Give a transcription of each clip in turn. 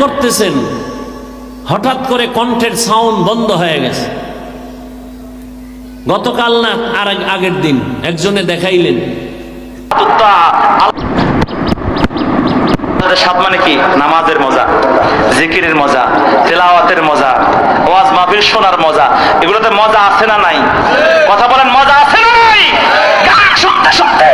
করতেছেন, হঠাৎ করে কণ্ঠের সাউন্ড বন্ধ হয়ে গেছে। গতকাল না, আর আগের দিন একজনে দেখাইলেন। মানে কি? নামাজের মজা, জিকিরের মজা, তেলাওয়াতের মজা, ওয়াজ মাহফিল শোনার মজা, এগুলোতে মজা আছে না নাই? কথা বলেন, মজা আছে না নাই? গান শুনতে শুনতে!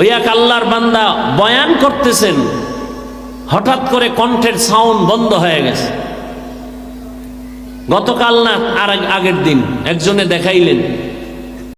ওই এক আল্লাহর বান্দা বয়ান করতেছেন, হঠাৎ করে কণ্ঠের সাউন্ড বন্ধ হয়ে গেছে। গতকাল না, আর আগ- আগের দিন একজনে দেখাইলেন